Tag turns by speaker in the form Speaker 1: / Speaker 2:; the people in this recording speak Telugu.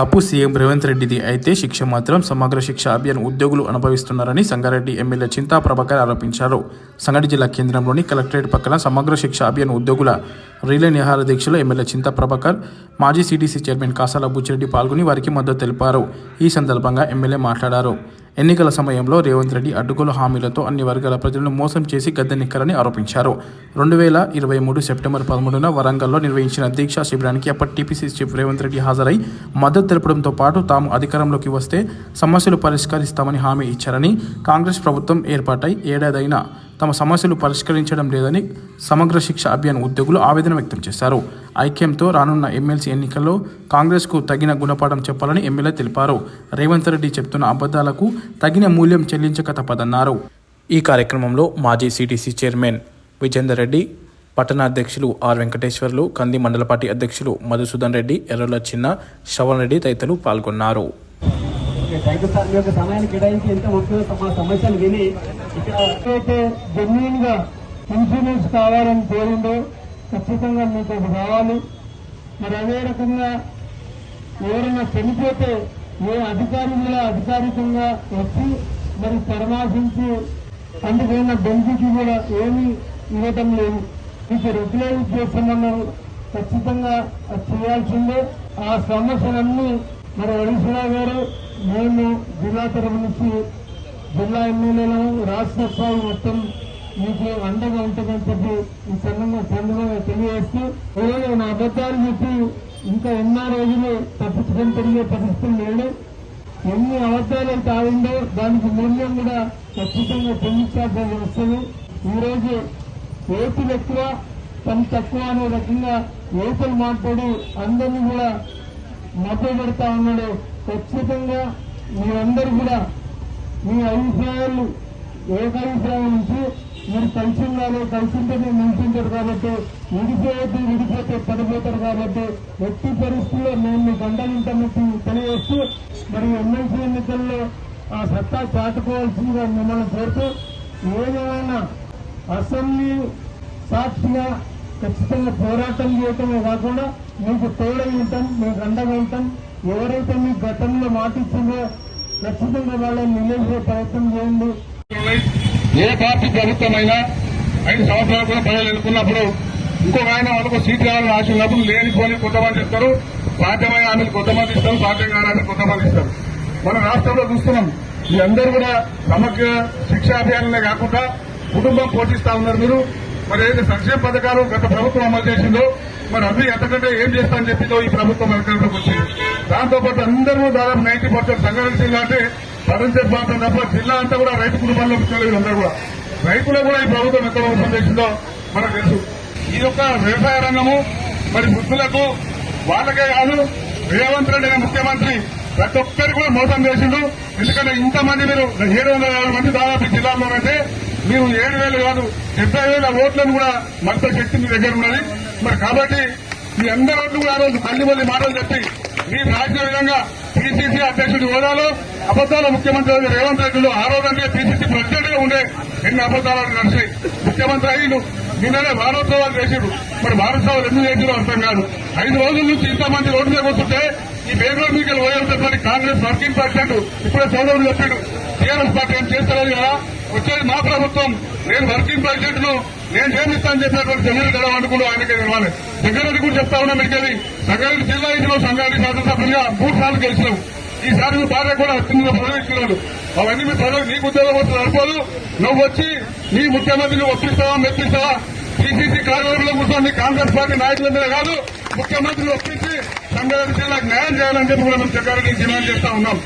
Speaker 1: తప్పు సీఎం రేవంత్ రెడ్డిది అయితే శిక్ష మాత్రం సమగ్ర శిక్ష అభియాన్ ఉద్యోగులు అనుభవిస్తున్నారని సంగారెడ్డి ఎమ్మెల్యే చింతా ప్రభాకర్ ఆరోపించారు. సంగారెడ్డి జిల్లా కేంద్రంలోని కలెక్టరేట్ పక్కన సమగ్ర శిక్ష అభియాన్ ఉద్యోగుల రిలే నిహార దీక్షలో ఎమ్మెల్యే చింతా ప్రభాకర్ మాజీ సిటీసీ చైర్మన్ కాసాల బుచ్చిరెడ్డి పాల్గొని వారికి మద్దతు తెలిపారు. ఈ సందర్భంగా ఎమ్మెల్యే మాట్లాడారు. ఎన్నికల సమయంలో రేవంత్ రెడ్డి అడ్డుగోలు హామీలతో అన్ని వర్గాల ప్రజలను మోసం చేసి గద్దెనెక్కారని ఆరోపించారు. రెండు వేల ఇరవై మూడు సెప్టెంబర్ పదమూడున వరంగల్లో నిర్వహించిన దీక్షా శిబిరానికి అప్పటి టీపీసీ చీఫ్ రేవంత్ రెడ్డి హాజరై మద్దతు తెలపడంతో పాటు తాము అధికారంలోకి వస్తే సమస్యలు పరిష్కరిస్తామని హామీ ఇచ్చారని కాంగ్రెస్ ప్రభుత్వం ఏర్పాటై ఏడాదైనా తమ సమస్యలు పరిష్కరించడం లేదని సమగ్ర శిక్ష అభియాన్ ఉద్యోగులు ఆవేదన వ్యక్తం చేశారు. ఐక్యంతో రానున్న ఎమ్మెల్సీ ఎన్నికల్లో కాంగ్రెస్కు తగిన గుణపాఠం చెప్పాలని ఎమ్మెల్యే తెలిపారు. రేవంత్ రెడ్డి చెప్తున్న అబద్ధాలకు తగిన మూల్యం చెల్లించక తప్పదన్నారు. ఈ కార్యక్రమంలో మాజీ సిటీసీ చైర్మన్ విజేందర్ రెడ్డి పట్టణ అధ్యక్షులు ఆర్ వెంకటేశ్వర్లు కంది మండలపాటి అధ్యక్షులు మధుసూదన్ రెడ్డి ఎర్రల చిన్న శ్రవణ్ రెడ్డి తదితరులు పాల్గొన్నారు.
Speaker 2: Thank you sir. మీ యొక్క సమయాన్ని కేటాయించి ఎంత ఉంటుందో మా సమస్యలు విని ఇక్కడ
Speaker 3: జెన్యున్గా ఇన్సూరెన్స్ కావాలని కోరిందో ఖచ్చితంగా మీకు రావాలి మరి అదే రకంగా ఎవరైనా చనిపోతే ఏ అధికారి అధికారికంగా వచ్చి మరి పరామర్శించి అందుకైన బెనిఫిట్ కూడా ఏమి ఇవ్వటం లేదు మీకు రెగ్యులైజ్ చేస్తామన్నారు ఖచ్చితంగా అది చేయాల్సిందే. ఆ సమస్యలన్నీ మరి హరీశ్రావు గారు మేము జిల్లా తరఫు నుంచి జిల్లా ఎమ్మెల్యేలను రాష్ట్ర స్థాయి మొత్తం మీకు అండగా ఉంటుందని చెప్పి ఈ సందర్భంగా సందర్భంగా తెలియజేస్తూ ఈరోజు నా అబద్ధాలు చెప్పి ఇంకా ఎన్నో రోజులు తప్పించుకొని తిరిగే పరిస్థితులు లేడు ఎన్ని అబద్ధాలు అయితే ఆడిందో దానికి మూల్యం కూడా ఖచ్చితంగా చెల్లించాల్సి వస్తుంది ఓటులు ఎక్కువ పని తక్కువ అనే రకంగా ఓటులు మాట్లాడి అందరినీ కూడా మభ్యపెడతా ఉన్నాడు. ఖచ్చితంగా మీరందరూ కూడా మీ అభిప్రాయాలు ఏకాభిప్రాయం నుంచి మీరు కలిసి ఉండాలి కలిసి ఉంటేనే నిలిచింటారు కాబట్టి విడిపోవద్దు విడిపోతే పడిపోతారు కాబట్టి ఎట్టి పరిస్థితుల్లో మేము మీకు అండలుంటామని తెలియజేస్తూ మరి ఎమ్మెల్సీ ఎన్నికల్లో ఆ సత్తా చాటుకోవాల్సిందిగా మిమ్మల్ని కోరుతూ ఏదేమైనా అసెంబ్లీ సాక్షిగా ఖచ్చితంగా పోరాటం చేయటమే కాకుండా మీకు తోడై ఉంటాం మీకు అండగా ఉంటాం. ఎవరైతే మీ గతంలో మాటిచ్చిందో ఖచ్చితంగా వాళ్ళని నిలబడే ప్రయత్నం చేయండి.
Speaker 4: ఏ పార్టీ ప్రభుత్వమైనా ఐదు సంవత్సరాలు కూడా ప్రజలు ఎన్నుకున్నప్పుడు ఇంకొక ఆయన వాళ్ళకు సీట్ కావాలని ఆశ ఉన్నప్పుడు లేనిపోని కొంతమంది ఇస్తారు. సాధ్యమైన హామీలు కొంతమంది ఇస్తారు సాధ్యం కాని కొంతమంది ఇస్తారు. మన రాష్ట్రంలో చూస్తున్నాం. మీ అందరూ కూడా సమగ్ర శిక్షా అభియానమే కాకుండా కుటుంబం పోషిస్తా ఉన్నారు మీరు. మరి ఏదైతే సంక్షేమ పథకాలు గత ప్రభుత్వం అమలు చేసిందో మరి అవి ఎంతకంటే ఏం చేస్తా అని చెప్పిందో ఈ ప్రభుత్వం అధికారంలోకి వచ్చింది దాంతోపాటు అందరూ దాదాపు నైన్టీ పర్సెంట్ సంఘటన జిల్లా అంటే పరంచేత ప్రాంతం తప్ప జిల్లా అంతా కూడా రైతు కుటుంబాల్లో పిల్లలు అందరూ కూడా. రైతులు కూడా ఈ ప్రభుత్వం ఎంత మోసం చేసిందో మనకు తెలుసు. ఈ యొక్క వ్యవసాయ రంగము మరి వృద్ధులకు వాళ్ళకే కాదు రేవంత్ రెడ్డి ముఖ్యమంత్రి ప్రతి ఒక్కరు కూడా మోసం చేసిండు. ఎందుకంటే ఇంతమంది మీరు ఏడు వందల మంది దాదాపు ఈ మీరు ఏడు వేలు కాదు డెబ్బై వేల ఓట్లను కూడా మరింత శక్తి మీ దగ్గర ఉన్నది. మరి కాబట్టి మీ అందరి ఓట్లు కూడా ఆ రోజు మళ్ళీ మళ్ళీ మాటలు చెప్పి మీ రాజ్య విధంగా పిసిసి అధ్యక్షుడి హోదాలో అబద్దాల ముఖ్యమంత్రి రేవంత్ రెడ్డిలో ఆ రోజంటే పిసిసి ప్రెసిడెంట్గా ఉండే ఎన్ని అబద్దాలను నడిచాయి ముఖ్యమంత్రి అయ్యిండు. నిన్ననే వారోత్సవాలు చేసిడు. మరి వారోత్సవాలు ఎందుకు చేసిందో అర్థం కాదు. ఐదు రోజుల నుంచి ఇంతమంది రోడ్డు మీద కూర్చుంటే ఈ బెంగళూరు మీకు పోయేటటువంటి కాంగ్రెస్ వర్కింగ్ ప్రెసిడెంట్ ఇప్పుడే సోదరుడు చెప్పాడు. టీఆర్ఎస్ పార్టీ ఏం చేస్తలేదు కదా? వచ్చేది మా ప్రభుత్వం. నేను వర్కింగ్ ప్రెసిడెంట్ను నేను చేపిస్తాను చెప్పినటువంటి జనరల్ గడవ అనుకుంటూ ఆయనకే తెలవాలి దగ్గర కూడా చెప్తా ఉన్నా మీకు అది సంగారెడ్డి జిల్లా ఇంట్లో సంగారెడ్డి శాసనసభ్యులుగా మూడు సార్లు గెలిచినాం. ఈసారి మీ భార్య కూడా అత్యంత ప్రవేశిస్తున్నాడు అవన్నీ మీ ప్రజలు నీకు ఉద్యోగం వస్తుంది నడపదు నువ్వు వచ్చి నీ ముఖ్యమంత్రిని ఒప్పిస్తావా మెప్పిస్తావా? పిసిసి కార్యాలయంలో కూర్చొని కాంగ్రెస్ పార్టీ నాయకుల మీద కాదు ముఖ్యమంత్రిని ఒప్పించి సంగారెడ్డి జిల్లాకు న్యాయం చేయాలని చెప్పి కూడా మేము జగ్గారెడ్డి డిమాండ్ చేస్తా ఉన్నాం.